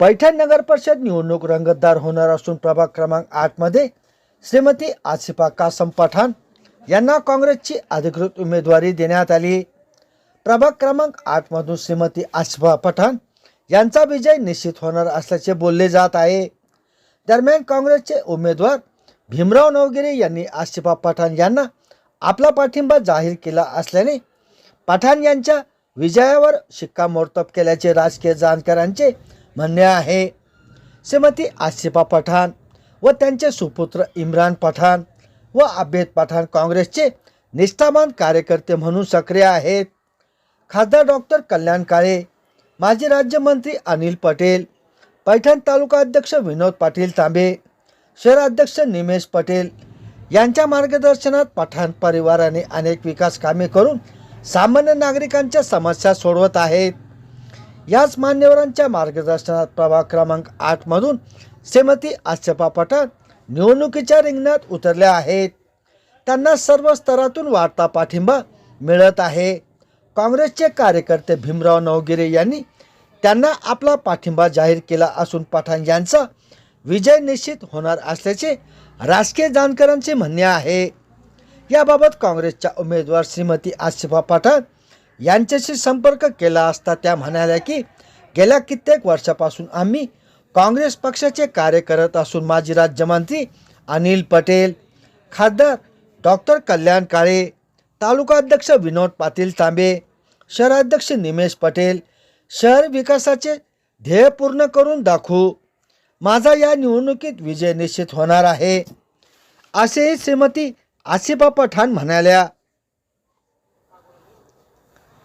पैठण नगर परिषद निवडणूक रंगतदार होणार असून प्रभाग क्रमांक आठमध्ये श्रीमती आसिफा कासम पठाण यांना काँग्रेसची अधिकृत उमेदवारी देण्यात आली. प्रभाग क्रमांक आठमधून श्रीमती आसिफा पठाण यांचा विजय निश्चित होणार असल्याचे बोलले जात आहे. दरम्यान काँग्रेसचे उमेदवार भीमराव नवगिरे यांनी आसिफा पठाण यांना आपला पाठिंबा जाहीर केला असल्याने पठाण यांच्या विजयावर शिक्कामोर्तब केल्याचे राजकीय जाणकारांचे म्हणणे आहे. श्रीमती आसिफा पठाण व त्यांचे सुपुत्र इम्रान पठाण व अभेद पठाण काँग्रेसचे निष्ठावान कार्यकर्ते म्हणून सक्रिय आहेत. खासदार डॉक्टर कल्याण काळे माजी राज्यमंत्री अनिल पटेल पैठण तालुका अध्यक्ष विनोद पाटील तांबे शहराध्यक्ष निमेश पटेल यांच्या मार्गदर्शनात पठाण परिवाराने अनेक विकास कामे करून सामान्य नागरिकांच्या समस्या सोडवत आहेत. याच मान्यवरांच्या मार्गदर्शनात प्रभाग क्रमांक आठमधून श्रीमती आस्यपा पठाण निवडणुकीच्या रिंगणात उतरल्या आहेत. त्यांना सर्व स्तरातून वाढता पाठिंबा मिळत आहे. काँग्रेसचे कार्यकर्ते भीमराव नवगिरे यांनी त्यांना आपला पाठिंबा जाहीर केला असून पठाण यांचा विजय निश्चित होणार असल्याचे राजकीय जाणकारांचे म्हणणे आहे. याबाबत काँग्रेसच्या उमेदवार श्रीमती आसिफा पठाण यांच्याशी संपर्क केला असता त्या म्हणाल्या की गेल्या कित्येक वर्षापासून आम्ही काँग्रेस पक्षाचे कार्य करत असून माजी राज्यमंत्री अनिल पटेल खासदार डॉक्टर कल्याण काळे तालुका अध्यक्ष विनोद पाटील तांबे शहराध्यक्ष निमेश पटेल शहर विकासाचे ध्येय पूर्ण करून दाखवू. माझा या निवडणुकीत विजय निश्चित होणार आहे असेही श्रीमती आसिफा पठाण म्हणाल्या.